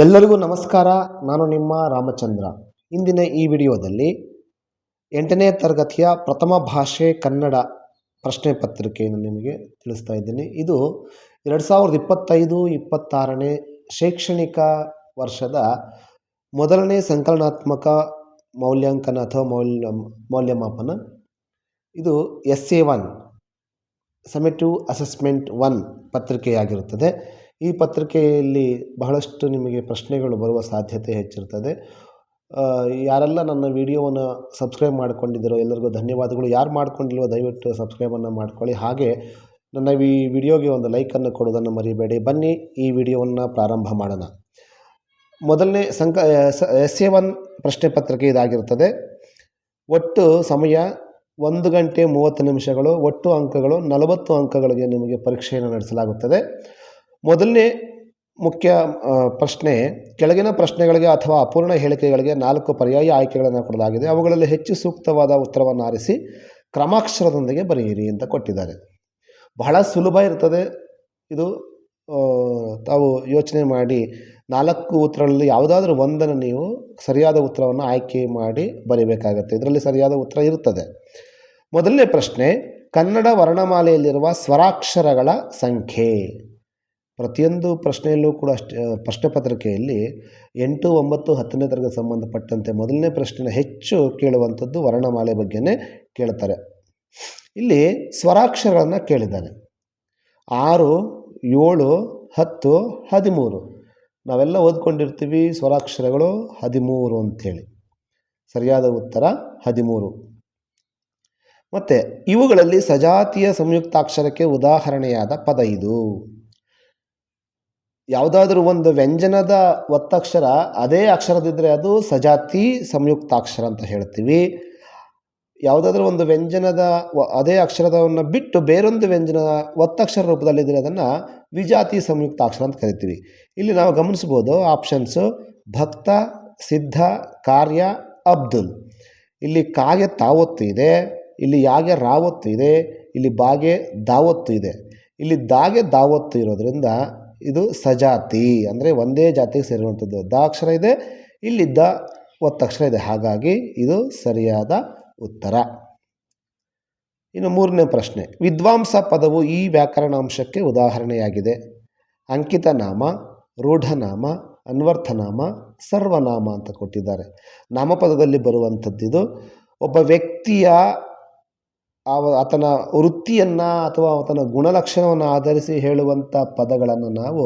ಎಲ್ಲರಿಗೂ ನಮಸ್ಕಾರ. ನಾನು ನಿಮ್ಮ ರಾಮಚಂದ್ರ. ಇಂದಿನ ಈ ವಿಡಿಯೋದಲ್ಲಿ ಎಂಟನೇ ತರಗತಿಯ ಪ್ರಥಮ ಭಾಷೆ ಕನ್ನಡ ಪ್ರಶ್ನೆ ಪತ್ರಿಕೆಯನ್ನು ನಿಮಗೆ ತಿಳಿಸ್ತಾ ಇದ್ದೀನಿ. ಇದು ಎರಡು ಸಾವಿರದ ಇಪ್ಪತ್ತೈದು ಇಪ್ಪತ್ತಾರನೇ ಶೈಕ್ಷಣಿಕ ವರ್ಷದ ಮೊದಲನೇ ಸಂಕಲನಾತ್ಮಕ ಮೌಲ್ಯಾಂಕನ ಅಥವಾ ಮೌಲ್ಯ, ಮೌಲ್ಯಮಾಪನ. ಇದು S A one summative assessment one ಪತ್ರಿಕೆಯಾಗಿರುತ್ತದೆ. ಈ ಪತ್ರಿಕೆಯಲ್ಲಿ ಬಹಳಷ್ಟು ನಿಮಗೆ ಪ್ರಶ್ನೆಗಳು ಬರುವ ಸಾಧ್ಯತೆ ಹೆಚ್ಚಿರ್ತದೆ. ಯಾರೆಲ್ಲ ನನ್ನ ವಿಡಿಯೋವನ್ನು ಸಬ್ಸ್ಕ್ರೈಬ್ ಮಾಡ್ಕೊಂಡಿದ್ದೀರೋ ಎಲ್ಲರಿಗೂ ಧನ್ಯವಾದಗಳು. ಯಾರು ಮಾಡ್ಕೊಂಡಿಲ್ವೋ ದಯವಿಟ್ಟು ಸಬ್ಸ್ಕ್ರೈಬನ್ನು ಮಾಡ್ಕೊಳ್ಳಿ. ಹಾಗೆ ನನ್ನ ಈ ವಿಡಿಯೋಗೆ ಒಂದು ಲೈಕನ್ನು ಕೊಡೋದನ್ನು ಮರಿಬೇಡಿ. ಬನ್ನಿ, ಈ ವಿಡಿಯೋವನ್ನು ಪ್ರಾರಂಭ ಮಾಡೋಣ. ಮೊದಲನೇ ಸಂಕ ಎಸ್ ಎ ಒನ್ ಪ್ರಶ್ನೆ ಪತ್ರಿಕೆ ಇದಾಗಿರ್ತದೆ. ಒಟ್ಟು ಸಮಯ ಒಂದು ಗಂಟೆ ಮೂವತ್ತು ನಿಮಿಷಗಳು. ಒಟ್ಟು ಅಂಕಗಳು ನಲವತ್ತು ಅಂಕಗಳಿಗೆ ನಿಮಗೆ ಪರೀಕ್ಷೆಯನ್ನು ನಡೆಸಲಾಗುತ್ತದೆ. ಮೊದಲನೇ ಮುಖ್ಯ ಪ್ರಶ್ನೆ, ಕೆಳಗಿನ ಪ್ರಶ್ನೆಗಳಿಗೆ ಅಥವಾ ಅಪೂರ್ಣ ಹೇಳಿಕೆಗಳಿಗೆ ನಾಲ್ಕು ಪರ್ಯಾಯ ಆಯ್ಕೆಗಳನ್ನು ಕೊಡಲಾಗಿದೆ. ಅವುಗಳಲ್ಲಿ ಹೆಚ್ಚು ಸೂಕ್ತವಾದ ಉತ್ತರವನ್ನು ಆರಿಸಿ ಕ್ರಮಾಕ್ಷರದೊಂದಿಗೆ ಬರೆಯಿರಿ ಅಂತ ಕೊಟ್ಟಿದ್ದಾರೆ. ಬಹಳ ಸುಲಭ ಇರ್ತದೆ ಇದು ತಾವು ಯೋಚನೆ ಮಾಡಿ ನಾಲ್ಕು ಉತ್ತರಗಳಲ್ಲಿ ಯಾವುದಾದ್ರೂ ಒಂದನ್ನು ನೀವು ಸರಿಯಾದ ಉತ್ತರವನ್ನು ಆಯ್ಕೆ ಮಾಡಿ ಬರೀಬೇಕಾಗತ್ತೆ. ಇದರಲ್ಲಿ ಸರಿಯಾದ ಉತ್ತರ ಇರುತ್ತದೆ ಮೊದಲನೇ ಪ್ರಶ್ನೆ, ಕನ್ನಡ ವರ್ಣಮಾಲೆಯಲ್ಲಿರುವ ಸ್ವರಾಕ್ಷರಗಳ ಸಂಖ್ಯೆ. ಪ್ರತಿಯೊಂದು ಪ್ರಶ್ನೆಯಲ್ಲೂ ಕೂಡ ಅಷ್ಟೇ ಪ್ರಶ್ನೆ ಪತ್ರಿಕೆಯಲ್ಲಿ ಎಂಟು, ಒಂಬತ್ತು, ಹತ್ತನೇ ತರಗತಿ ಸಂಬಂಧಪಟ್ಟಂತೆ ಮೊದಲನೇ ಪ್ರಶ್ನೆ ಹೆಚ್ಚು ಕೇಳುವಂಥದ್ದು ವರ್ಣಮಾಲೆ ಬಗ್ಗೆನೇ ಕೇಳ್ತಾರೆ. ಇಲ್ಲಿ ಸ್ವರಾಕ್ಷರಗಳನ್ನು ಕೇಳಿದ್ದಾನೆ. ಆರು, ಏಳು, ಹತ್ತು, ಹದಿಮೂರು. ನಾವೆಲ್ಲ ಓದ್ಕೊಂಡಿರ್ತೀವಿ ಸ್ವರಾಕ್ಷರಗಳು ಹದಿಮೂರು ಅಂಥೇಳಿ. ಸರಿಯಾದ ಉತ್ತರ ಹದಿಮೂರು. ಮತ್ತು ಇವುಗಳಲ್ಲಿ ಸಜಾತಿಯ ಸಂಯುಕ್ತಾಕ್ಷರಕ್ಕೆ ಉದಾಹರಣೆಯಾದ ಪದ ಇದು. ಯಾವುದಾದ್ರೂ ಒಂದು ವ್ಯಂಜನದ ಒತ್ತಕ್ಷರ ಅದೇ ಅಕ್ಷರದಿದ್ದರೆ ಅದು ಸಜಾತಿ ಸಂಯುಕ್ತಾಕ್ಷರ ಅಂತ ಹೇಳ್ತೀವಿ. ಯಾವುದಾದ್ರೂ ಒಂದು ವ್ಯಂಜನದ ಅದೇ ಅಕ್ಷರವನ್ನು ಬಿಟ್ಟು ಬೇರೊಂದು ವ್ಯಂಜನ ಒತ್ತಕ್ಷರ ರೂಪದಲ್ಲಿದ್ದರೆ ಅದನ್ನು ವಿಜಾತಿ ಸಂಯುಕ್ತಾಕ್ಷರ ಅಂತ ಕರಿತೀವಿ. ಇಲ್ಲಿ ನಾವು ಗಮನಿಸ್ಬೋದು ಆಪ್ಷನ್ಸು ಭಕ್ತ, ಸಿದ್ಧ, ಕಾರ್ಯ, ಅಬ್ದುಲ್. ಇಲ್ಲಿ ಕಾಗೆ ತಾವೊತ್ತು ಇದೆ, ಇಲ್ಲಿ ಯಾಗೆ ರಾವತ್ತು ಇದೆ, ಇಲ್ಲಿ ಬಾಗೆ ದಾವತ್ತು ಇದೆ. ಇಲ್ಲಿ ದಾಗೆ ದಾವತ್ತು ಇರೋದ್ರಿಂದ ಇದು ಸಜಾತಿ ಅಂದರೆ ಒಂದೇ ಜಾತಿಗೆ ಸೇರುವಂಥದ್ದು ದ ಅಕ್ಷರ ಇದೆ, ಇಲ್ಲಿದ್ದ ಒತ್ತಕ್ಷರ ಇದೆ. ಹಾಗಾಗಿ ಇದು ಸರಿಯಾದ ಉತ್ತರ. ಇನ್ನು ಮೂರನೇ ಪ್ರಶ್ನೆ, ವಿದ್ವಾಂಸ ಪದವು ಈ ವ್ಯಾಕರಣಾಂಶಕ್ಕೆ ಉದಾಹರಣೆಯಾಗಿದೆ. ಅಂಕಿತನಾಮ ರೂಢನಾಮ, ಅನ್ವರ್ಥನಾಮ, ಸರ್ವನಾಮ ಅಂತ ಕೊಟ್ಟಿದ್ದಾರೆ. ನಾಮಪದದಲ್ಲಿ ಬರುವಂಥದ್ದಿದು ಒಬ್ಬ ವ್ಯಕ್ತಿಯ ಅವ ಆತನ ವೃತ್ತಿಯನ್ನು ಅಥವಾ ಆತನ ಗುಣಲಕ್ಷಣವನ್ನು ಆಧರಿಸಿ ಹೇಳುವಂಥ ಪದಗಳನ್ನು ನಾವು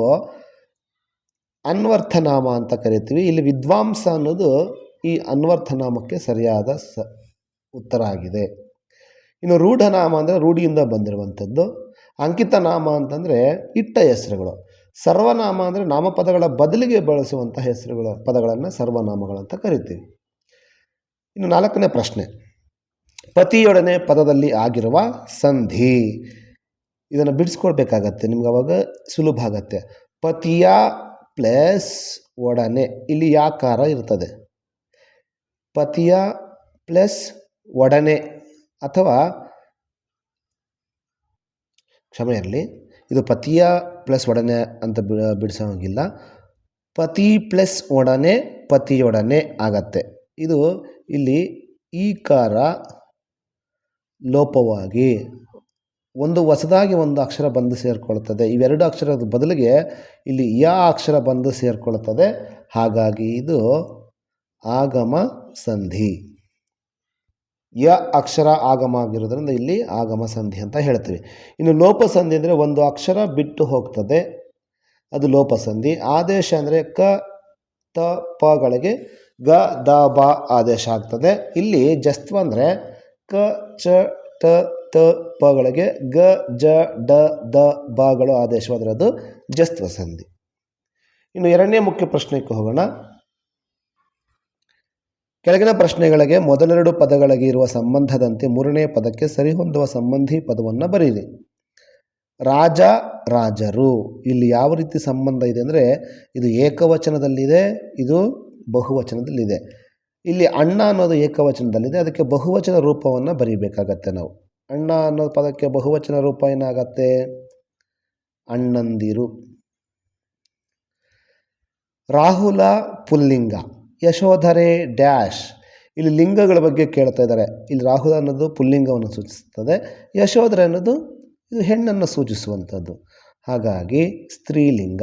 ಅನ್ವರ್ಥನಾಮ ಅಂತ ಕರಿತೀವಿ. ಇಲ್ಲಿ ವಿದ್ವಾಂಸ ಅನ್ನೋದು ಈ ಅನ್ವರ್ಥನಾಮಕ್ಕೆ ಸರಿಯಾದ ಸ ಉತ್ತರ ಆಗಿದೆ. ಇನ್ನು ರೂಢನಾಮ ಅಂದರೆ ರೂಢಿಯಿಂದ ಬಂದಿರುವಂಥದ್ದು ಅಂಕಿತನಾಮ ಅಂತಂದರೆ ಇಟ್ಟ ಹೆಸರುಗಳು. ಸರ್ವನಾಮ ಅಂದರೆ ನಾಮಪದಗಳ ಬದಲಿಗೆ ಬಳಸುವಂಥ ಹೆಸರುಗಳ ಪದಗಳನ್ನು ಸರ್ವನಾಮಗಳಂತ ಕರಿತೀವಿ. ಇನ್ನು ನಾಲ್ಕನೇ ಪ್ರಶ್ನೆ. ಪತಿಯೊಡನೆ ಪದದಲ್ಲಿ ಆಗಿರುವ ಸಂಧಿ. ಇದನ್ನು ಬಿಡಿಸ್ಕೊಡ್ಬೇಕಾಗತ್ತೆ, ನಿಮ್ಗೆ ಅವಾಗ ಸುಲಭ ಆಗತ್ತೆ. ಪತಿಯ ಪ್ಲಸ್ ಒಡನೆ, ಇಲ್ಲಿ ಯಾಕಾರ ಇರ್ತದೆ. ಪತಿಯ ಪ್ಲಸ್ ಒಡನೆ ಅಥವಾ ಕ್ಷಮೆ ಇರಲಿ, ಇದು ಪತಿಯ ಪ್ಲಸ್ ಒಡನೆ ಅಂತ ಬಿಡಿಸೋಂಗಿಲ್ಲ. ಪತಿ ಪ್ಲಸ್ ಒಡನೆ ಪತಿಯೊಡನೆ ಆಗತ್ತೆ. ಇದು ಇಲ್ಲಿ ಈಕಾರ ಲೋಪವಾಗಿ ಒಂದು ಹೊಸದಾಗಿ ಒಂದು ಅಕ್ಷರ ಬಂದು ಸೇರಿಕೊಳ್ತದೆ. ಇವೆರಡು ಅಕ್ಷರದ ಬದಲಿಗೆ ಇಲ್ಲಿ ಯ ಅಕ್ಷರ ಬಂದು ಸೇರಿಕೊಳ್ತದೆ. ಹಾಗಾಗಿ ಇದು ಆಗಮ ಸಂಧಿ. ಯ ಅಕ್ಷರ ಆಗಮ ಆಗಿರೋದ್ರಿಂದ ಇಲ್ಲಿ ಆಗಮ ಸಂಧಿ ಅಂತ ಹೇಳ್ತೀವಿ. ಇನ್ನು ಲೋಪ ಸಂಧಿ ಅಂದರೆ ಒಂದು ಅಕ್ಷರ ಬಿಟ್ಟು ಹೋಗ್ತದೆ. ಅದು ಲೋಪ ಸಂಧಿ. ಆದೇಶ ಅಂದರೆ ಕ, ತ ಪಗಳಿಗೆ ಗ, ದ, ಬ ಆದೇಶ ಆಗ್ತದೆ. ಇಲ್ಲಿ ಜಸ್ತ್ವ ಅಂದರೆ ಕ, ಚ, ಟ, ತ ಪಗಳಿಗೆ ಗ, ಜ, ಡ, ದ ಬಗಳು ಆದೇಶವಾದರೆ ಅದು ಜಸ್ತ್ವ ಸಂಧಿ ಇನ್ನು ಎರಡನೇ ಮುಖ್ಯ ಪ್ರಶ್ನೆಗೆ ಹೋಗೋಣ. ಕೆಳಗಿನ ಪ್ರಶ್ನೆಗಳಿಗೆ ಮೊದಲೆರಡು ಪದಗಳಿಗೆ ಇರುವ ಸಂಬಂಧದಂತೆ ಮೂರನೇ ಪದಕ್ಕೆ ಸರಿಹೊಂದುವ ಸಂಬಂಧಿ ಪದವನ್ನು ಬರೀರಿ. ರಾಜ, ರಾಜರು. ಇಲ್ಲಿ ಯಾವ ರೀತಿ ಸಂಬಂಧ ಇದೆ ಅಂದರೆ ಇದು ಏಕವಚನದಲ್ಲಿದೆ, ಇದು ಬಹುವಚನದಲ್ಲಿದೆ. ಇಲ್ಲಿ ಅಣ್ಣ ಅನ್ನೋದು ಏಕವಚನದಲ್ಲಿದೆ. ಅದಕ್ಕೆ ಬಹುವಚನ ರೂಪವನ್ನು ಬರೀಬೇಕಾಗತ್ತೆ ನಾವು. ಅಣ್ಣ ಅನ್ನೋ ಪದಕ್ಕೆ ಬಹುವಚನ ರೂಪ ಏನಾಗತ್ತೆ? ಅಣ್ಣಂದಿರು. ರಾಹುಲ ಪುಲ್ಲಿಂಗ. ಯಶೋಧರೆ ಡ್ಯಾಶ್. ಇಲ್ಲಿ ಲಿಂಗಗಳ ಬಗ್ಗೆ ಕೇಳ್ತಾ ಇದ್ದಾರೆ. ಇಲ್ಲಿ ರಾಹುಲ ಅನ್ನೋದು ಪುಲ್ಲಿಂಗವನ್ನು ಸೂಚಿಸುತ್ತದೆ. ಯಶೋಧರೆ ಅನ್ನೋದು ಇದು ಹೆಣ್ಣನ್ನು ಸೂಚಿಸುವಂಥದ್ದು. ಹಾಗಾಗಿ ಸ್ತ್ರೀಲಿಂಗ.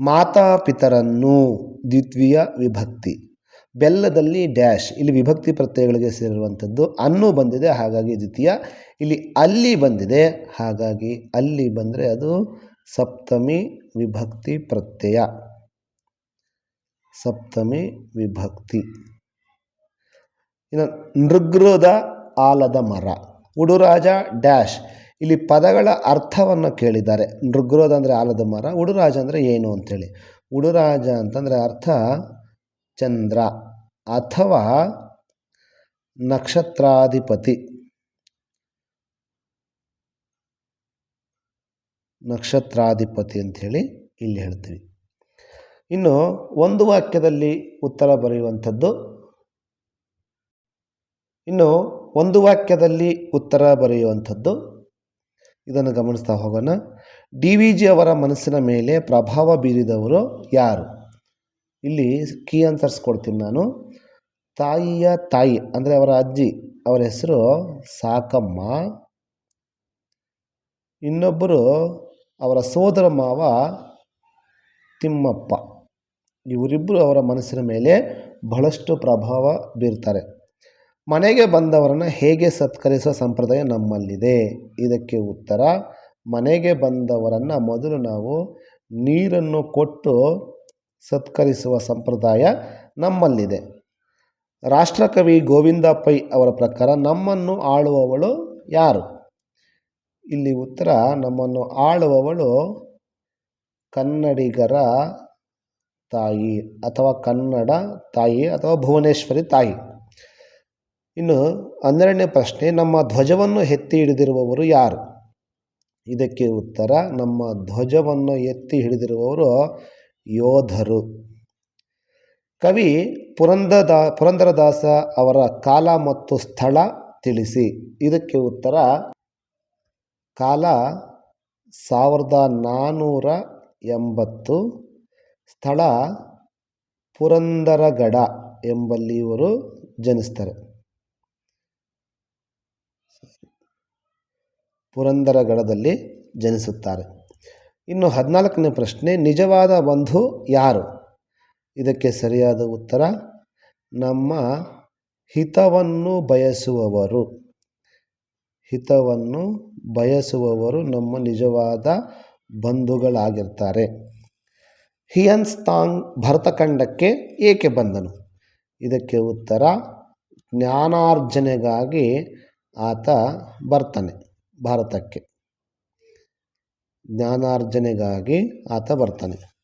ಮಾತಾಪಿತರನ್ನು ದ್ವಿತೀಯ ವಿಭಕ್ತಿ. ಬೆಲ್ಲದಲ್ಲಿ ಡ್ಯಾಶ್, ಇಲ್ಲಿ ವಿಭಕ್ತಿ ಪ್ರತ್ಯಯಗಳಿಗೆ ಸೇರಿರುವಂಥದ್ದು. ಅನ್ನು ಬಂದಿದೆ, ಹಾಗಾಗಿ ದ್ವಿತೀಯ. ಇಲ್ಲಿ ಅಲ್ಲಿ ಬಂದಿದೆ, ಹಾಗಾಗಿ ಅಲ್ಲಿ ಬಂದರೆ ಅದು ಸಪ್ತಮಿ ವಿಭಕ್ತಿ ಪ್ರತ್ಯಯ. ಸಪ್ತಮಿ ವಿಭಕ್ತಿ. ಇನ್ನು ನೃಗೃದ ಆಲದ ಮರ. ಉಡುರಾಜ ಡ್ಯಾಶ್ ಇಲ್ಲಿ ಪದಗಳ ಅರ್ಥವನ್ನು ಕೇಳಿದ್ದಾರೆ. ನೃಗ್ರೋಧ ಅಂದರೆ ಆಲದ ಮರ, ಉಡುರಾಜ ಅಂದರೆ ಏನು ಅಂತೇಳಿ. ಉಡುರಾಜ ಅಂತಂದರೆ ಅರ್ಥ ಚಂದ್ರ ಅಥವಾ ನಕ್ಷತ್ರಾಧಿಪತಿ. ನಕ್ಷತ್ರಾಧಿಪತಿ ಅಂಥೇಳಿ ಇಲ್ಲಿ ಹೇಳ್ತೀವಿ. ಇನ್ನು ಒಂದು ವಾಕ್ಯದಲ್ಲಿ ಉತ್ತರ ಬರೆಯುವಂಥದ್ದು. ಇನ್ನು ಒಂದು ವಾಕ್ಯದಲ್ಲಿ ಉತ್ತರ ಬರೆಯುವಂಥದ್ದು. ಇದನ್ನು ಗಮನಿಸ್ತಾ ಹೋಗೋಣ. ಡಿ ವಿ ಜಿ ಅವರ ಮನಸ್ಸಿನ ಮೇಲೆ ಪ್ರಭಾವ ಬೀರಿದವರು ಯಾರು? ಇಲ್ಲಿ ಕೀ ಆನ್ಸರ್ಸ್ ಕೊಡ್ತೀನಿ ನಾನು. ತಾಯಿಯ ತಾಯಿ, ಅಂದರೆ ಅವರ ಅಜ್ಜಿ, ಅವರ ಹೆಸರು ಸಾಕಮ್ಮ. ಇನ್ನೊಬ್ಬರು ಅವರ ಸೋದರ ಮಾವ ತಿಮ್ಮಪ್ಪ. ಇವರಿಬ್ಬರು ಅವರ ಮನಸ್ಸಿನ ಮೇಲೆ ಬಹಳಷ್ಟು ಪ್ರಭಾವ ಬೀರ್ತಾರೆ. ಮನೆಗೆ ಬಂದವರನ್ನು ಹೇಗೆ ಸತ್ಕರಿಸುವ ಸಂಪ್ರದಾಯ ನಮ್ಮಲ್ಲಿದೆ? ಇದಕ್ಕೆ ಉತ್ತರ, ಮನೆಗೆ ಬಂದವರನ್ನು ಮೊದಲು ನಾವು ನೀರನ್ನು ಕೊಟ್ಟು ಸತ್ಕರಿಸುವ ಸಂಪ್ರದಾಯ ನಮ್ಮಲ್ಲಿದೆ. ರಾಷ್ಟ್ರಕವಿ ಗೋವಿಂದ ಪೈ ಅವರ ಪ್ರಕಾರ ನಮ್ಮನ್ನು ಆಳುವವಳು ಯಾರು? ಇಲ್ಲಿ ಉತ್ತರ, ನಮ್ಮನ್ನು ಆಳುವವಳು ಕನ್ನಡಿಗರ ತಾಯಿ ಅಥವಾ ಕನ್ನಡ ತಾಯಿ ಅಥವಾ ಭುವನೇಶ್ವರಿ ತಾಯಿ. ಇನ್ನು ಹನ್ನೆರಡನೇ ಪ್ರಶ್ನೆ, ನಮ್ಮ ಧ್ವಜವನ್ನು ಎತ್ತಿ ಹಿಡಿದಿರುವವರು ಯಾರು? ಇದಕ್ಕೆ ಉತ್ತರ, ನಮ್ಮ ಧ್ವಜವನ್ನು ಎತ್ತಿ ಹಿಡಿದಿರುವವರು ಯೋಧರು. ಕವಿ ಪುರಂದದ, ಪುರಂದರದಾಸ ಅವರ ಕಾಲ ಮತ್ತು ಸ್ಥಳ ತಿಳಿಸಿ. ಇದಕ್ಕೆ ಉತ್ತರ, ಕಾಲ ಸಾವಿರದ ನಾನ್ನೂರ ಎಂಬತ್ತು, ಸ್ಥಳ ಪುರಂದರಗಡ ಎಂಬಲ್ಲಿ ಇವರು ಜನಿಸ್ತಾರೆ ಪುರಂದರಗಡದಲ್ಲಿ ಜನಿಸುತ್ತಾರೆ. ಇನ್ನು ಹದಿನಾಲ್ಕನೇ ಪ್ರಶ್ನೆ, ನಿಜವಾದ ಬಂಧು ಯಾರು? ಇದಕ್ಕೆ ಸರಿಯಾದ ಉತ್ತರ, ನಮ್ಮ ಹಿತವನ್ನು ಬಯಸುವವರು. ಹಿತವನ್ನು ಬಯಸುವವರು ನಮ್ಮ ನಿಜವಾದ ಬಂಧುಗಳಾಗಿರ್ತಾರೆ. ಹಿಯನ್ಸ್ತಾಂಗ್ ಭರತಖಂಡಕ್ಕೆ ಏಕೆ ಬಂದನು? ಇದಕ್ಕೆ ಉತ್ತರ, ಜ್ಞಾನಾರ್ಜನೆಗಾಗಿ ಆತ ಬರ್ತಾನೆ. ಭಾರತಕ್ಕೆ. ಜ್ಞಾನಾರ್ಜನೆಗಾಗಿ ಆತ ಬರ್ತಾನೆ.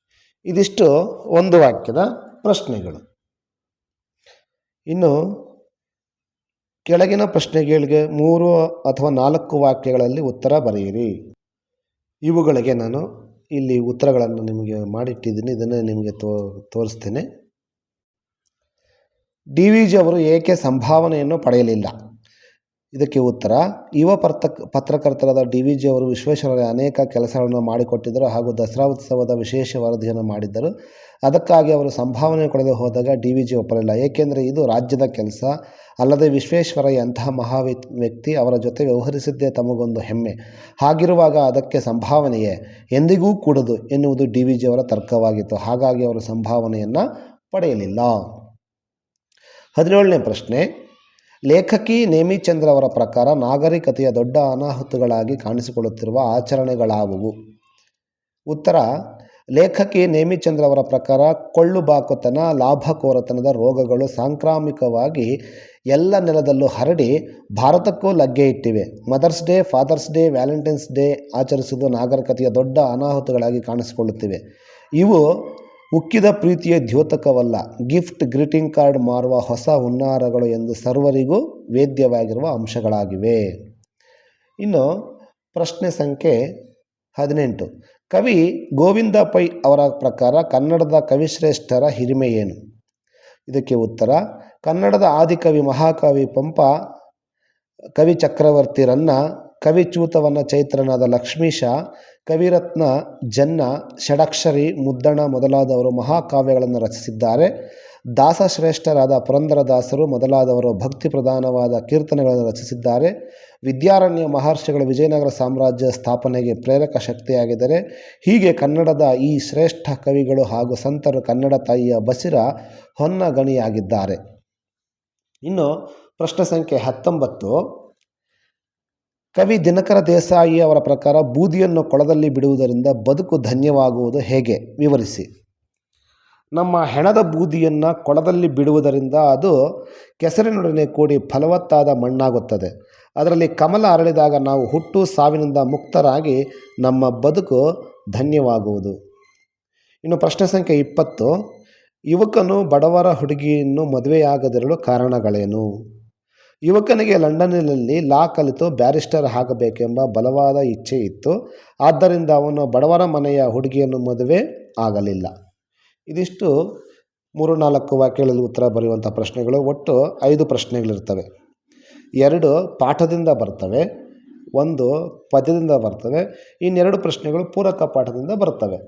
ಇದಿಷ್ಟು ಒಂದು ವಾಕ್ಯದ ಪ್ರಶ್ನೆಗಳು. ಇನ್ನು ಕೆಳಗಿನ ಪ್ರಶ್ನೆಗಳಿಗೆ ಮೂರು ಅಥವಾ ನಾಲ್ಕು ವಾಕ್ಯಗಳಲ್ಲಿ ಉತ್ತರ ಬರೆಯಿರಿ. ಇವುಗಳಿಗೆ ನಾನು ಇಲ್ಲಿ ಉತ್ತರಗಳನ್ನು ನಿಮಗೆ ಮಾಡಿಟ್ಟಿದ್ದೀನಿ. ಇದನ್ನು ನಿಮಗೆ ತೋ, ತೋರಿಸ್ತೇನೆ. ಡಿ ವಿ ಜಿ ಅವರು ಏಕೆ ಸಂಭಾವನೆಯನ್ನು ಪಡೆಯಲಿಲ್ಲ? ಇದಕ್ಕೆ ಉತ್ತರ, ಯುವ ಪರ್ತ ಪತ್ರಕರ್ತರಾದ ಡಿ ವಿ ಜಿ ಅವರು ವಿಶ್ವೇಶ್ವರಯ್ಯ ಅನೇಕ ಕೆಲಸಗಳನ್ನು ಮಾಡಿಕೊಟ್ಟಿದ್ದರು ಹಾಗೂ ದಸರಾ ಉತ್ಸವದ ವಿಶೇಷ ವರದಿಯನ್ನು ಮಾಡಿದ್ದರು. ಅದಕ್ಕಾಗಿ ಅವರು ಸಂಭಾವನೆ ಕೊಡದೆ ಹೋದಾಗ ಡಿ ವಿ ಜಿ ಒಪ್ಪಲಿಲ್ಲ. ಏಕೆಂದರೆ ಇದು ರಾಜ್ಯದ ಕೆಲಸ. ಅಲ್ಲದೆ ವಿಶ್ವೇಶ್ವರಯ್ಯ ಅಂತಹ ಮಹಾ ವ್ಯಕ್- ವ್ಯಕ್ತಿ ಅವರ ಜೊತೆ ವ್ಯವಹರಿಸಿದ್ದೇ ತಮಗೊಂದು ಹೆಮ್ಮೆ. ಹಾಗಿರುವಾಗ ಅದಕ್ಕೆ ಸಂಭಾವನೆಯೇ? ಎಂದಿಗೂ ಕೂಡದು ಎನ್ನುವುದು ಡಿ ವಿ ಜಿ ಅವರ ತರ್ಕವಾಗಿತ್ತು. ಹಾಗಾಗಿ ಅವರು ಸಂಭಾವನೆಯನ್ನು ಪಡೆಯಲಿಲ್ಲ. ಹದಿನೇಳನೇ ಪ್ರಶ್ನೆ ಲೇಖಕಿ ನೇಮಿಚಂದ್ರ ಅವರ ಪ್ರಕಾರ ನಾಗರಿಕತೆಯ ದೊಡ್ಡ ಅನಾಹುತಗಳಾಗಿ ಕಾಣಿಸಿಕೊಳ್ಳುತ್ತಿರುವ ಆಚರಣೆಗಳಾವುವು? ಉತ್ತರ, ಲೇಖಕಿ ನೇಮಿಚಂದ್ರ ಅವರ ಪ್ರಕಾರ ಕೊಳ್ಳು ಬಾಕುತನ ಲಾಭಕೋರತನದ ರೋಗಗಳು ಸಾಂಕ್ರಾಮಿಕವಾಗಿ ಎಲ್ಲ ನೆಲದಲ್ಲೂ ಹರಡಿ ಭಾರತಕ್ಕೂ ಲಗ್ಗೆ ಇಟ್ಟಿವೆ. Mother's day, father's day, valentine's day ಆಚರಿಸುವುದು ನಾಗರಿಕತೆಯ ದೊಡ್ಡ ಅನಾಹುತಗಳಾಗಿ ಕಾಣಿಸಿಕೊಳ್ಳುತ್ತಿವೆ. ಇವು ಉಕ್ಕಿದ ಪ್ರೀತಿಯ ದ್ಯೋತಕವಲ್ಲ. ಗಿಫ್ಟ್, ಗ್ರೀಟಿಂಗ್ ಕಾರ್ಡ್ ಮಾರುವ ಹೊಸ ಹುನ್ನಾರಗಳು ಎಂದು ಸರ್ವರಿಗೂ ವೇದ್ಯವಾಗಿರುವ ಅಂಶಗಳಾಗಿವೆ. ಇನ್ನು ಪ್ರಶ್ನೆ ಸಂಖ್ಯೆ ಹದಿನೆಂಟು. ಕವಿ ಗೋವಿಂದ ಪೈ ಅವರ ಪ್ರಕಾರ ಕನ್ನಡದ ಕವಿಶ್ರೇಷ್ಠರ ಹಿರಿಮೆ ಏನು? ಇದಕ್ಕೆ ಉತ್ತರ, ಕನ್ನಡದ ಆದಿಕವಿ ಮಹಾಕವಿ ಪಂಪ ಕವಿ ಚಕ್ರವರ್ತಿರನ್ನು ಕವಿಚೂತವನ ಚೈತ್ರನಾದ ಲಕ್ಷ್ಮೀಶ, ಕವಿರತ್ನ, ಜನ್ನ, ಷಡಕ್ಷರಿ, ಮುದ್ದಣ ಮೊದಲಾದವರು ಮಹಾಕಾವ್ಯಗಳನ್ನು ರಚಿಸಿದ್ದಾರೆ. ದಾಸಶ್ರೇಷ್ಠರಾದ ಪುರಂದರದಾಸರು ಮೊದಲಾದವರು ಭಕ್ತಿ ಪ್ರಧಾನವಾದ ಕೀರ್ತನೆಗಳನ್ನು ರಚಿಸಿದ್ದಾರೆ. ವಿದ್ಯಾರಣ್ಯ ಮಹರ್ಷಿಗಳು ವಿಜಯನಗರ ಸಾಮ್ರಾಜ್ಯ ಸ್ಥಾಪನೆಗೆ ಪ್ರೇರಕ ಶಕ್ತಿಯಾಗಿದ್ದಾರೆ, ಹೀಗೆ ಕನ್ನಡದ ಈ ಶ್ರೇಷ್ಠ ಕವಿಗಳು ಹಾಗೂ ಸಂತರು ಕನ್ನಡ ತಾಯಿಯ ಬಸಿರ ಹೊನ್ನಗಣಿಯಾಗಿದ್ದಾರೆ. ಇನ್ನು ಪ್ರಶ್ನೆ ಸಂಖ್ಯೆ ಹತ್ತೊಂಬತ್ತು. ಕವಿ ದಿನಕರ ದೇಸಾಯಿ ಅವರ ಪ್ರಕಾರ ಬೂದಿಯನ್ನು ಕೊಳದಲ್ಲಿ ಬಿಡುವುದರಿಂದ ಬದುಕು ಧನ್ಯವಾಗುವುದು ಹೇಗೆ? ವಿವರಿಸಿ. ನಮ್ಮ ಹೆಣದ ಬೂದಿಯನ್ನು ಕೊಳದಲ್ಲಿ ಬಿಡುವುದರಿಂದ ಅದು ಕೆಸರಿನೊಡನೆ ಕೂಡಿ ಫಲವತ್ತಾದ ಮಣ್ಣಾಗುತ್ತದೆ. ಅದರಲ್ಲಿ ಕಮಲ ಅರಳಿದಾಗ ನಾವು ಹುಟ್ಟು ಸಾವಿನಿಂದ ಮುಕ್ತರಾಗಿ ನಮ್ಮ ಬದುಕು ಧನ್ಯವಾಗುವುದು. ಇನ್ನು ಪ್ರಶ್ನೆ ಸಂಖ್ಯೆ ಇಪ್ಪತ್ತು. ಯುವಕನು ಬಡವರ ಹುಡುಗಿಯನ್ನು ಮದುವೆಯಾಗದಿರಲು ಕಾರಣಗಳೇನು? ಯುವಕನಿಗೆ ಲಂಡನ್ನಿನಲ್ಲಿ ಲಾ ಕಲಿತು ಬ್ಯಾರಿಸ್ಟರ್ ಆಗಬೇಕೆಂಬ ಬಲವಾದ ಇಚ್ಛೆ ಇತ್ತು. ಆದ್ದರಿಂದ ಅವನು ಬಡವರ ಮನೆಯ ಹುಡುಗಿಯನ್ನು ಮದುವೆ ಆಗಲಿಲ್ಲ. ಇದಿಷ್ಟು ಮೂರು ನಾಲ್ಕು ವಾಕ್ಯಗಳಲ್ಲಿ ಉತ್ತರ ಬರೆಯುವಂಥ ಪ್ರಶ್ನೆಗಳು. ಒಟ್ಟು ಐದು ಪ್ರಶ್ನೆಗಳಿರ್ತವೆ. ಎರಡು ಪಾಠದಿಂದ ಬರ್ತವೆ. ಒಂದು ಪದ್ಯದಿಂದ ಬರ್ತವೆ. ಇನ್ನೆರಡು ಪ್ರಶ್ನೆಗಳು ಪೂರಕ ಪಾಠದಿಂದ ಬರ್ತವೆ.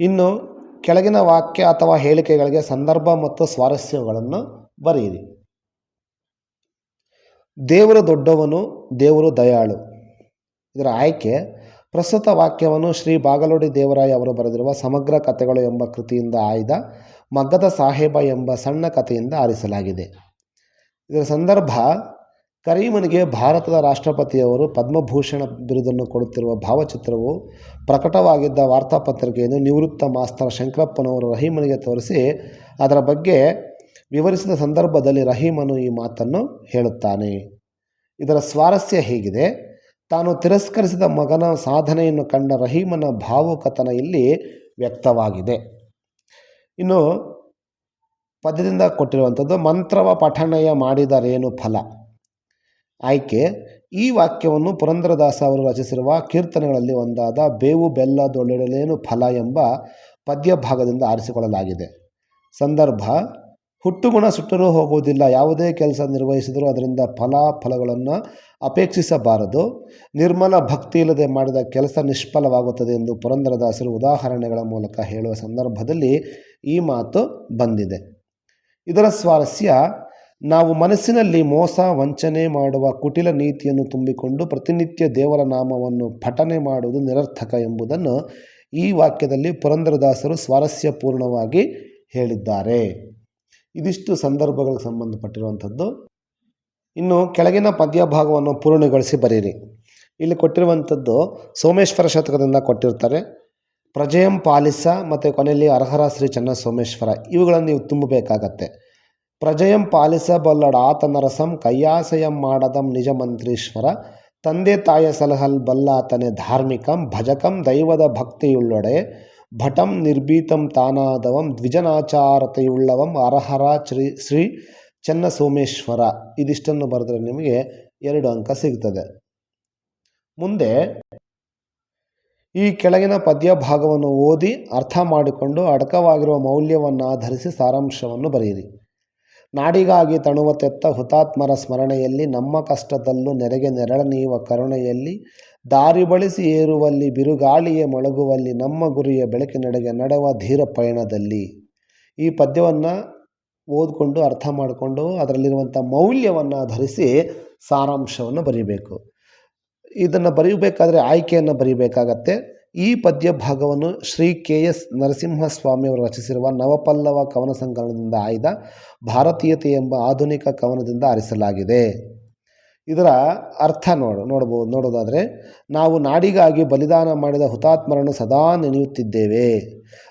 ಇನ್ನು ಕೆಳಗಿನ ವಾಕ್ಯ ಅಥವಾ ಹೇಳಿಕೆಗಳಿಗೆ ಸಂದರ್ಭ ಮತ್ತು ಸ್ವಾರಸ್ಯಗಳನ್ನು ಬರೆಯಿರಿ. ದೇವರು ದೊಡ್ಡವನು, ದೇವರು ದಯಾಳು. ಇದರ ಆಯ್ಕೆ ಪ್ರಸ್ತುತ ವಾಕ್ಯವನ್ನು ಶ್ರೀ ಬಾಗಲೋಡಿ ದೇವರಾಯ ಅವರು ಬರೆದಿರುವ ಸಮಗ್ರ ಕಥೆಗಳು ಎಂಬ ಕೃತಿಯಿಂದ ಆಯ್ದ ಮಗ್ಗದ ಸಾಹೇಬ ಎಂಬ ಸಣ್ಣ ಕಥೆಯಿಂದ ಆರಿಸಲಾಗಿದೆ. ಇದರ ಸಂದರ್ಭ, ಕರೀಮನಿಗೆ ಭಾರತದ ರಾಷ್ಟ್ರಪತಿಯವರು ಪದ್ಮಭೂಷಣ ಬಿರುದನ್ನು ಕೊಡುತ್ತಿರುವ ಭಾವಚಿತ್ರವು ಪ್ರಕಟವಾಗಿದ್ದ ವಾರ್ತಾಪತ್ರಿಕೆಯನ್ನು ನಿವೃತ್ತ ಮಾಸ್ತರ್ ಶಂಕರಪ್ಪನವರು ರಹೀಮನಿಗೆ ತೋರಿಸಿ, ಅದರ ಬಗ್ಗೆ ವಿವರಿಸಿದ ಸಂದರ್ಭದಲ್ಲಿ ರಹೀಮನು ಈ ಮಾತನ್ನು ಹೇಳುತ್ತಾನೆ. ಇದರ ಸ್ವಾರಸ್ಯ ಹೇಗಿದೆ. ತಾನು ತಿರಸ್ಕರಿಸಿದ ಮಗನ ಸಾಧನೆಯನ್ನು ಕಂಡ ರಹೀಮನ ಭಾವುಕತನ ಇಲ್ಲಿ ವ್ಯಕ್ತವಾಗಿದೆ. ಇನ್ನು ಪದ್ಯದಿಂದ ಕೊಟ್ಟಿರುವಂಥದ್ದು, ಮಂತ್ರವ ಪಠಣೆಯ ಮಾಡಿದರೇನು ಫಲ? ಆಯ್ಕೆ, ಈ ವಾಕ್ಯವನ್ನು ಪುರಂದರದಾಸ ಅವರು ರಚಿಸಿರುವ ಕೀರ್ತನೆಗಳಲ್ಲಿ ಒಂದಾದ ಬೇವು ಬೆಲ್ಲದೊಳ್ಳೆಡಲೇನು ಫಲ ಎಂಬ ಪದ್ಯ ಭಾಗದಿಂದ ಆರಿಸಿಕೊಳ್ಳಲಾಗಿದೆ. ಸಂದರ್ಭ ಹುಟ್ಟುಗುಣ ಸುಟ್ಟರೂ ಹೋಗುವುದಿಲ್ಲ. ಯಾವುದೇ ಕೆಲಸ ನಿರ್ವಹಿಸಿದರೂ ಅದರಿಂದ ಫಲಾಫಲಗಳನ್ನು ಅಪೇಕ್ಷಿಸಬಾರದು. ನಿರ್ಮಲ ಭಕ್ತಿ ಇಲ್ಲದೆ ಮಾಡಿದ ಕೆಲಸ ನಿಷ್ಫಲವಾಗುತ್ತದೆ ಎಂದು ಪುರಂದರದಾಸರು ಉದಾಹರಣೆಗಳ ಮೂಲಕ ಹೇಳುವ ಸಂದರ್ಭದಲ್ಲಿ ಈ ಮಾತು ಬಂದಿದೆ. ಇದರ ಸ್ವಾರಸ್ಯ, ನಾವು ಮನಸ್ಸಿನಲ್ಲಿ ಮೋಸ, ವಂಚನೆ ಮಾಡುವ ಕುಟಿಲ ನೀತಿಯನ್ನು ತುಂಬಿಕೊಂಡು ಪ್ರತಿನಿತ್ಯ ದೇವರ ನಾಮವನ್ನು ಪಠನೆ ಮಾಡುವುದು ನಿರರ್ಥಕ ಎಂಬುದನ್ನು ಈ ವಾಕ್ಯದಲ್ಲಿ ಪುರಂದರದಾಸರು ಸ್ವಾರಸ್ಯಪೂರ್ಣವಾಗಿ ಹೇಳಿದ್ದಾರೆ. ಇದಿಷ್ಟು ಸಂದರ್ಭಗಳಿಗೆ ಸಂಬಂಧಪಟ್ಟಿರುವಂಥದ್ದು. ಇನ್ನು ಕೆಳಗಿನ ಪದ್ಯ ಭಾಗವನ್ನು ಪೂರ್ಣಗೊಳಿಸಿ ಬರೀರಿ ಇಲ್ಲಿ ಕೊಟ್ಟಿರುವಂಥದ್ದು ಸೋಮೇಶ್ವರ ಶತಕದಿಂದ ಕೊಟ್ಟಿರ್ತಾರೆ. ಪ್ರಜಯಂ ಪಾಲಿಸ ಮತ್ತು ಕೊನೆಯಲ್ಲಿ ಅರ್ಹರ ಶ್ರೀ ಚನ್ನ ಸೋಮೇಶ್ವರ ಇವುಗಳನ್ನು ನೀವು ತುಂಬಬೇಕಾಗತ್ತೆ. ಪ್ರಜಯಂ ಪಾಲಿಸಬಲ್ಲಡ ಆತನ ರಸಂ ಕೈಯಾಸಯಂ ಮಾಡದಂ ನಿಜ ಮಂತ್ರೀಶ್ವರ ತಂದೆ ತಾಯ ಸಲಹಲ್ ಬಲ್ಲಾತನೆ ಧಾರ್ಮಿಕಂ ಭಜಕಂ ದೈವದ ಭಕ್ತಿಯುಳ್ಳೊಡೆ ಭಟಂ ನಿರ್ಭೀತಂ ತಾನಾದವಂ ದ್ವಿಜನಾಚಾರತೆಯುಳ್ಳವಂ ಅರಹರ ಶ್ರೀ ಶ್ರೀ ಚನ್ನಸೋಮೇಶ್ವರ. ಇದಿಷ್ಟನ್ನು ಬರೆದ್ರೆ ನಿಮಗೆ ಎರಡು ಅಂಕ ಸಿಗ್ತದೆ. ಮುಂದೆ ಈ ಕೆಳಗಿನ ಪದ್ಯ ಭಾಗವನ್ನು ಓದಿ ಅರ್ಥ ಮಾಡಿಕೊಂಡು ಅಡಕವಾಗಿರುವ ಮೌಲ್ಯವನ್ನು ಆಧರಿಸಿ ಸಾರಾಂಶವನ್ನು ಬರೆಯಿರಿ. ನಾಡಿಗಾಗಿ ತಣುವ ತೆತ್ತ ಹುತಾತ್ಮರ ಸ್ಮರಣೆಯಲ್ಲಿ ನಮ್ಮ ಕಷ್ಟದಲ್ಲೂ ನೆರೆಗೆ ನೆರಳ ನೀವ ಕರುಣೆಯಲ್ಲಿ ದಾರಿ ಬಳಸಿ ಏರುವಲ್ಲಿ, ಬಿರುಗಾಳಿಯೇ ಮೊಳಗುವಲ್ಲಿ, ನಮ್ಮ ಗುರಿಯ ಬೆಳಕಿನಡೆಗೆ ನಡೆವ ಧೀರ ಪಯಣದಲ್ಲಿ. ಈ ಪದ್ಯವನ್ನು ಓದಿಕೊಂಡು, ಅರ್ಥ ಮಾಡಿಕೊಂಡು ಅದರಲ್ಲಿರುವಂಥ ಮೌಲ್ಯವನ್ನು ಧರಿಸಿ ಸಾರಾಂಶವನ್ನು ಬರೀಬೇಕು. ಇದನ್ನು ಬರೀಬೇಕಾದ್ರೆ ಆಯ್ಕೆಯನ್ನು ಬರೀಬೇಕಾಗತ್ತೆ. ಈ ಪದ್ಯ ಭಾಗವನ್ನು ಶ್ರೀ ಕೆ ಎಸ್ ನರಸಿಂಹಸ್ವಾಮಿಯವರು ರಚಿಸಿರುವ ನವಪಲ್ಲವ ಕವನ ಸಂಕಲನದಿಂದ ಆಯ್ದ ಭಾರತೀಯತೆ ಎಂಬ ಆಧುನಿಕ ಕವನದಿಂದ ಆರಿಸಲಾಗಿದೆ. ಇದರ ಅರ್ಥ ನೋಡು ನೋಡ್ಬೋದು ನೋಡೋದಾದರೆ ನಾವು ನಾಡಿಗಾಗಿ ಬಲಿದಾನ ಮಾಡಿದ ಹುತಾತ್ಮರನ್ನು ಸದಾ ನೆನೆಯುತ್ತಿದ್ದೇವೆ.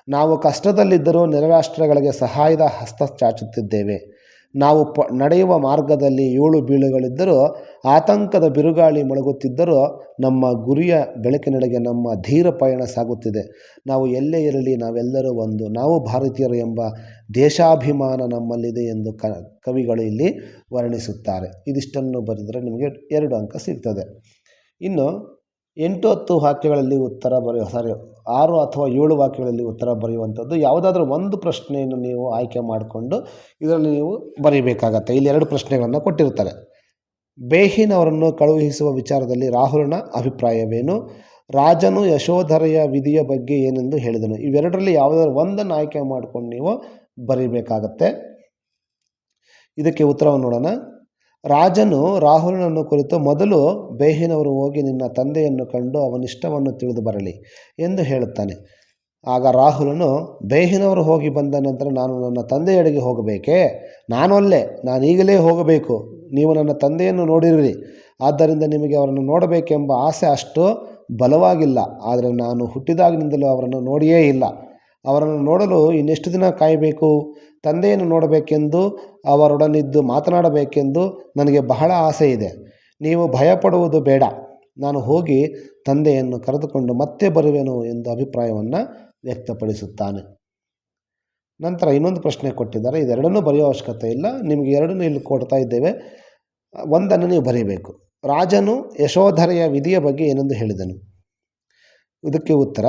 ನಾವು ಕಷ್ಟದಲ್ಲಿದ್ದರೂ ನೆರೆರಾಷ್ಟ್ರಗಳಿಗೆ ಸಹಾಯದ ಹಸ್ತ ಚಾಚುತ್ತಿದ್ದೇವೆ. ನಾವು ಪ, ನಡೆಯುವ ಮಾರ್ಗದಲ್ಲಿ ಏಳು ಬೀಳುಗಳಿದ್ದರೂ, ಆತಂಕದ ಬಿರುಗಾಳಿ ಮೊಳಗುತ್ತಿದ್ದರೂ, ನಮ್ಮ ಗುರಿಯ ಬೆಳಕಿನೆಡೆಗೆ ನಮ್ಮ ಧೀರ ಪಯಣ ಸಾಗುತ್ತಿದೆ. ನಾವು ಎಲ್ಲೇ ಇರಲಿ, ನಾವೆಲ್ಲರೂ ಒಂದು, ನಾವು ಭಾರತೀಯರು ಎಂಬ ದೇಶಾಭಿಮಾನ ನಮ್ಮಲ್ಲಿದೆ ಎಂದು ಕವಿಗಳು ಇಲ್ಲಿ ವರ್ಣಿಸುತ್ತಾರೆ. ಇದಿಷ್ಟನ್ನು ಬರೆದರೆ ನಿಮಗೆ ಎರಡು ಅಂಕ ಸಿಗ್ತದೆ. ಇನ್ನು ಎಂಟು ಹತ್ತು ವಾಕ್ಯಗಳಲ್ಲಿ ಉತ್ತರ ಬರೆಯೋ ಸಾರಿ ಆರು ಅಥವಾ ಏಳು ವಾಕ್ಯಗಳಲ್ಲಿ ಉತ್ತರ ಬರೆಯುವಂಥದ್ದು ಯಾವುದಾದ್ರೂ ಒಂದು ಪ್ರಶ್ನೆಯನ್ನು ನೀವು ಆಯ್ಕೆ ಮಾಡಿಕೊಂಡು ಇದರಲ್ಲಿ ನೀವು ಬರೀಬೇಕಾಗತ್ತೆ. ಇಲ್ಲಿ ಎರಡು ಪ್ರಶ್ನೆಗಳನ್ನು ಕೊಟ್ಟಿರುತ್ತಾರೆ. ಬೇಹಿನ್ ಅವರನ್ನು ಕಳುಹಿಸುವ ವಿಚಾರದಲ್ಲಿ ರಾಹುಲನ ಅಭಿಪ್ರಾಯವೇನು? ರಾಜನು ಯಶೋಧರೆಯ ವಿಧಿಯ ಬಗ್ಗೆ ಏನೆಂದು ಹೇಳಿದನು. ಇವೆರಡರಲ್ಲಿ ಯಾವುದಾದ್ರು ಒಂದನ್ನು ಆಯ್ಕೆ ಮಾಡ್ಕೊಂಡು ನೀವು ಬರೀಬೇಕಾಗತ್ತೆ. ಇದಕ್ಕೆ ಉತ್ತರವನ್ನು ನೋಡೋಣ. ರಾಜನು ರಾಹುಲನನ್ನು ಕುರಿತು ಮೊದಲು ಬೇಹಿನವರು ಹೋಗಿ ನಿನ್ನ ತಂದೆಯನ್ನು ಕಂಡು ಅವನಿಷ್ಟವನ್ನು ತಿಳಿದು ಬರಲಿ ಎಂದು ಹೇಳುತ್ತಾನೆ. ಆಗ ರಾಹುಲನು, ಬೇಹಿನವರು ಹೋಗಿ ಬಂದ ನಂತರ ನಾನು ನನ್ನ ತಂದೆಯಡೆಗೆ ಹೋಗಬೇಕೇ? ನಾನು ನಾನೀಗಲೇ ಹೋಗಬೇಕು. ನೀವು ನನ್ನ ತಂದೆಯನ್ನು ನೋಡಿರುವಿರಿ. ಆದ್ದರಿಂದ ನಿಮಗೆ ಅವರನ್ನು ನೋಡಬೇಕೆಂಬ ಆಸೆ ಅಷ್ಟು ಬಲವಾಗಿಲ್ಲ. ಆದರೆ ನಾನು ಹುಟ್ಟಿದಾಗಿನಿಂದಲೂ ಅವರನ್ನು ನೋಡಿಯೇ ಇಲ್ಲ. ಅವರನ್ನು ನೋಡಲು ಇನ್ನೆಷ್ಟು ದಿನ ಕಾಯಬೇಕು? ತಂದೆಯನ್ನು ನೋಡಬೇಕೆಂದು ಅವರೊಡನಿದ್ದು ಮಾತನಾಡಬೇಕೆಂದು ನನಗೆ ಬಹಳ ಆಸೆ ಇದೆ ನೀವು ಭಯಪಡುವುದು ಬೇಡ. ನಾನು ಹೋಗಿ ತಂದೆಯನ್ನು ಕರೆದುಕೊಂಡು ಮತ್ತೆ ಬರುವೆನು ಎಂದು ಅಭಿಪ್ರಾಯವನ್ನು ವ್ಯಕ್ತಪಡಿಸುತ್ತಾನೆ. ನಂತರ ಇನ್ನೊಂದು ಪ್ರಶ್ನೆ ಕೊಟ್ಟಿದ್ದಾರೆ. ಇದೆರಡನ್ನೂ ಬರೆಯೋ ಅವಶ್ಯಕತೆ ಇಲ್ಲ. ನಿಮಗೆ ಎರಡನ್ನೂ ಇಲ್ಲಿ ಕೊಡ್ತಾ ಇದ್ದೇವೆ. ಒಂದನ್ನು ನೀವು ಬರೀಬೇಕು. ರಾಜನು ಯಶೋಧರೆಯ ವಿಧಿಯ ಬಗ್ಗೆ ಏನೆಂದು ಹೇಳಿದನು? ಇದಕ್ಕೆ ಉತ್ತರ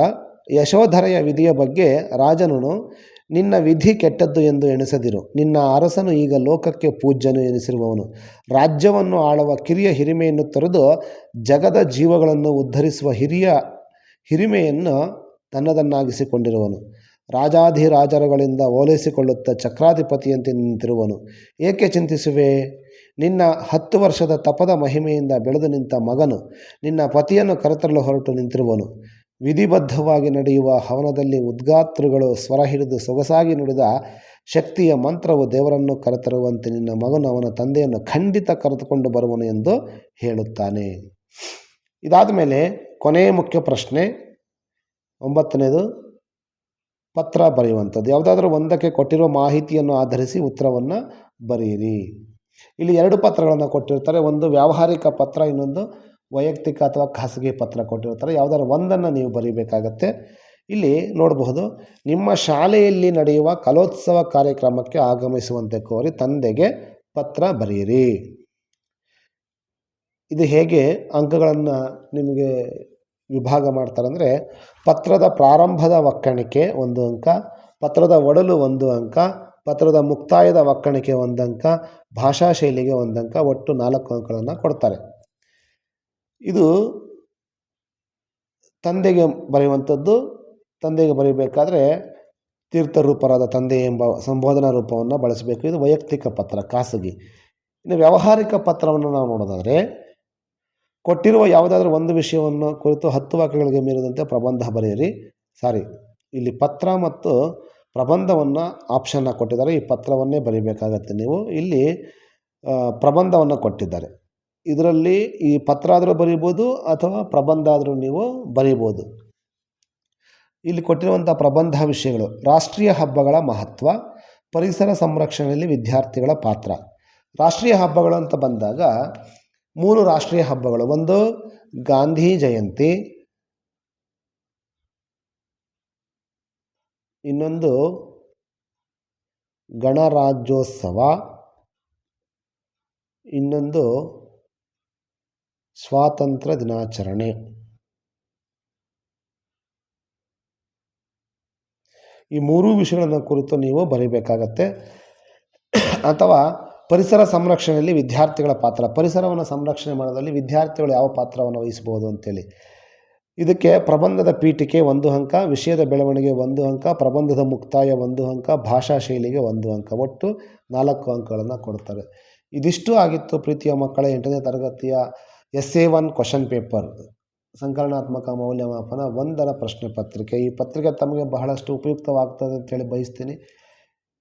ಯಶೋಧರೆಯ ವಿಧಿಯ ಬಗ್ಗೆ ರಾಜನು ನಿನ್ನ ವಿಧಿ ಕೆಟ್ಟದ್ದು ಎಂದು ಎಣಿಸದಿರು. ನಿನ್ನ ಅರಸನು ಈಗ ಲೋಕಕ್ಕೆ ಪೂಜ್ಯನು ಎನಿಸಿರುವವನು. ರಾಜ್ಯವನ್ನು ಆಳುವ ಕಿರಿಯ ಹಿರಿಮೆಯನ್ನು ತೊರೆದು ಜಗದ ಜೀವಗಳನ್ನು ಉದ್ಧರಿಸುವ ಹಿರಿಯ ಹಿರಿಮೆಯನ್ನು ತನ್ನದನ್ನಾಗಿಸಿಕೊಂಡಿರುವನು. ರಾಜಾಧಿರಾಜರುಗಳಿಂದ ಓಲೈಸಿಕೊಳ್ಳುತ್ತಾ ಚಕ್ರಾಧಿಪತಿಯಂತೆ ನಿಂತಿರುವನು. ಏಕೆ ಚಿಂತಿಸುವೆ? ನಿನ್ನ ಹತ್ತು ವರ್ಷದ ತಪದ ಮಹಿಮೆಯಿಂದ ಬೆಳೆದು ನಿಂತ ಮಗನು. ನಿನ್ನ ಪತಿಯನ್ನು ಕರೆತರಲು ಹೊರಟು ನಿಂತಿರುವನು. ವಿಧಿಬದ್ಧವಾಗಿ ನಡೆಯುವ ಹವನದಲ್ಲಿ ಉದ್ಗಾತೃಗಳು ಸ್ವರ ಹಿಡಿದು ಸೊಗಸಾಗಿ ನುಡಿದ ಶಕ್ತಿಯ ಮಂತ್ರವು ದೇವರನ್ನು ಕರೆತರುವಂತೆ ನಿನ್ನ ಮಗನು ಅವನ ತಂದೆಯನ್ನು ಖಂಡಿತ ಕರೆದುಕೊಂಡು ಬರುವನು ಎಂದು ಹೇಳುತ್ತಾನೆ. ಇದಾದ ಮೇಲೆ ಕೊನೆಯ ಮುಖ್ಯ ಪ್ರಶ್ನೆ, ಒಂಬತ್ತನೇದು ಪತ್ರ ಬರೆಯುವಂಥದ್ದು. ಯಾವುದಾದ್ರೂ ಒಂದಕ್ಕೆ ಕೊಟ್ಟಿರುವ ಮಾಹಿತಿಯನ್ನು ಆಧರಿಸಿ ಉತ್ತರವನ್ನು ಬರೆಯಿರಿ. ಇಲ್ಲಿ ಎರಡು ಪತ್ರಗಳನ್ನು ಕೊಟ್ಟಿರ್ತಾರೆ. ಒಂದು ವ್ಯಾವಹಾರಿಕ ಪತ್ರ, ಇನ್ನೊಂದು ವೈಯಕ್ತಿಕ ಅಥವಾ ಖಾಸಗಿ ಪತ್ರ ಕೊಟ್ಟಿರ್ತಾರೆ ಯಾವುದಾದ್ರು ಒಂದನ್ನು ನೀವು ಬರೀಬೇಕಾಗತ್ತೆ. ಇಲ್ಲಿ ನೋಡಬಹುದು, ನಿಮ್ಮ ಶಾಲೆಯಲ್ಲಿ ನಡೆಯುವ ಕಲೋತ್ಸವ ಕಾರ್ಯಕ್ರಮಕ್ಕೆ ಆಗಮಿಸುವಂತೆ ಕೋರಿ ತಂದೆಗೆ ಪತ್ರ ಬರೆಯಿರಿ. ಇದು ಹೇಗೆ ಅಂಕಗಳನ್ನು ನಿಮಗೆ ವಿಭಾಗ ಮಾಡ್ತಾರೆ ಅಂದರೆ, ಪತ್ರದ ಪ್ರಾರಂಭದ ಒಕ್ಕಣಿಕೆ ಒಂದು ಅಂಕ, ಪತ್ರದ ಒಡಲು ಒಂದು ಅಂಕ, ಪತ್ರದ ಮುಕ್ತಾಯದ ಒಕ್ಕಣಿಕೆ ಒಂದು ಅಂಕ, ಭಾಷಾ ಶೈಲಿಗೆ ಒಂದು ಅಂಕ, ಒಟ್ಟು ನಾಲ್ಕು ಅಂಕಗಳನ್ನು ಕೊಡ್ತಾರೆ. ಇದು ತಂದೆಗೆ ಬರೆಯುವಂಥದ್ದು, ತಂದೆಗೆ ಬರೀಬೇಕಾದ್ರೆ ತೀರ್ಥರೂಪರಾದ ತಂದೆ ಎಂಬ ಸಂಬೋಧನಾ ರೂಪವನ್ನು ಬಳಸಬೇಕು. ಇದು ವೈಯಕ್ತಿಕ ಪತ್ರ, ಖಾಸಗಿ. ಇನ್ನು ವ್ಯಾವಹಾರಿಕ ಪತ್ರವನ್ನು ನಾವು ನೋಡೋದಾದರೆ, ಕೊಟ್ಟಿರುವ ಯಾವುದಾದ್ರೂ ಒಂದು ವಿಷಯವನ್ನು ಕುರಿತು ಹತ್ತು ವಾಕ್ಯಗಳಿಗೆ ಮೀರಿದಂತೆ ಪ್ರಬಂಧ ಬರೆಯಿರಿ. ಸಾರಿ, ಇಲ್ಲಿ ಪತ್ರ ಮತ್ತು ಪ್ರಬಂಧವನ್ನು ಆಪ್ಷನ್ನ ಕೊಟ್ಟಿದ್ದಾರೆ. ಈ ಪತ್ರವನ್ನೇ ಬರೀಬೇಕಾಗತ್ತೆ ನೀವು. ಇಲ್ಲಿ ಪ್ರಬಂಧವನ್ನು ಕೊಟ್ಟಿದ್ದಾರೆ. ಇದರಲ್ಲಿ ಈ ಪತ್ರ ಆದರೂ ಬರೀಬೋದು ಅಥವಾ ಪ್ರಬಂಧ ಆದರೂ ನೀವು ಬರೀಬೋದು. ಇಲ್ಲಿ ಕೊಟ್ಟಿರುವಂಥ ಪ್ರಬಂಧ ವಿಷಯಗಳು, ರಾಷ್ಟ್ರೀಯ ಹಬ್ಬಗಳ ಮಹತ್ವ, ಪರಿಸರ ಸಂರಕ್ಷಣೆಯಲ್ಲಿ ವಿದ್ಯಾರ್ಥಿಗಳ ಪಾತ್ರ. ರಾಷ್ಟ್ರೀಯ ಹಬ್ಬಗಳು ಅಂತ ಬಂದಾಗ ಮೂರು ರಾಷ್ಟ್ರೀಯ ಹಬ್ಬಗಳು, ಒಂದು ಗಾಂಧಿ ಜಯಂತಿ, ಇನ್ನೊಂದು ಗಣರಾಜ್ಯೋತ್ಸವ, ಇನ್ನೊಂದು ಸ್ವಾತಂತ್ರ್ಯ ದಿನಾಚರಣೆ. ಈ ಮೂರೂ ವಿಷಯಗಳನ್ನು ಕುರಿತು ನೀವು ಬರೀಬೇಕಾಗತ್ತೆ. ಅಥವಾ ಪರಿಸರ ಸಂರಕ್ಷಣೆಯಲ್ಲಿ ವಿದ್ಯಾರ್ಥಿಗಳ ಪಾತ್ರ. ಪರಿಸರವನ್ನು ಸಂರಕ್ಷಣೆ ಮಾಡೋದ್ರಲ್ಲಿ ವಿದ್ಯಾರ್ಥಿಗಳು ಯಾವ ಪಾತ್ರವನ್ನು ವಹಿಸ್ಬೋದು ಅಂತೇಳಿ. ಇದಕ್ಕೆ ಪ್ರಬಂಧದ ಪೀಠಿಕೆ ಒಂದು ಅಂಕ, ವಿಷಯದ ಬೆಳವಣಿಗೆ ಒಂದು ಅಂಕ, ಪ್ರಬಂಧದ ಮುಕ್ತಾಯ ಒಂದು ಅಂಕ, ಭಾಷಾ ಶೈಲಿಗೆ ಒಂದು ಅಂಕ. ಒಟ್ಟು ನಾಲ್ಕು ಅಂಕಗಳನ್ನು ಕೊಡ್ತಾರೆ. ಇದಿಷ್ಟು ಆಗಿತ್ತು ಪ್ರೀತಿಯ ಮಕ್ಕಳ ಎಂಟನೇ ತರಗತಿಯ S A one question paper ಸಂಕಲನಾತ್ಮಕ ಮೌಲ್ಯಮಾಪನ ಒಂದರ ಪ್ರಶ್ನೆ ಪತ್ರಿಕೆ. ಈ ಪತ್ರಿಕೆ ತಮಗೆ ಬಹಳಷ್ಟು ಉಪಯುಕ್ತವಾಗ್ತದೆ ಅಂತೇಳಿ ಬಯಸ್ತೀನಿ.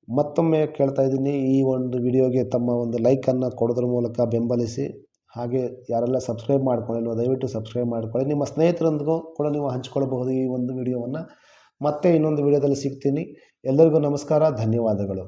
ಮತ್ತೊಮ್ಮೆ ಕೇಳ್ತಾ ಇದ್ದೀನಿ, ಈ ಒಂದು ವಿಡಿಯೋಗೆ ತಮ್ಮ ಒಂದು ಲೈಕನ್ನು ಕೊಡೋದ್ರ ಮೂಲಕ ಬೆಂಬಲಿಸಿ. ಹಾಗೆ ಯಾರೆಲ್ಲ ಸಬ್ಸ್ಕ್ರೈಬ್ ಮಾಡ್ಕೊಳ್ಳಿ ದಯವಿಟ್ಟು ಸಬ್ಸ್ಕ್ರೈಬ್ ಮಾಡ್ಕೊಳ್ಳಿ. ನಿಮ್ಮ ಸ್ನೇಹಿತರೊಂದಿಗೂ ಕೂಡ ನೀವು ಹಂಚ್ಕೊಳ್ಬಹುದು ಈ ಒಂದು ವಿಡಿಯೋವನ್ನು. ಮತ್ತೆ ಇನ್ನೊಂದು ವಿಡಿಯೋದಲ್ಲಿ ಸಿಗ್ತೀನಿ. ಎಲ್ಲರಿಗೂ ನಮಸ್ಕಾರ, ಧನ್ಯವಾದಗಳು.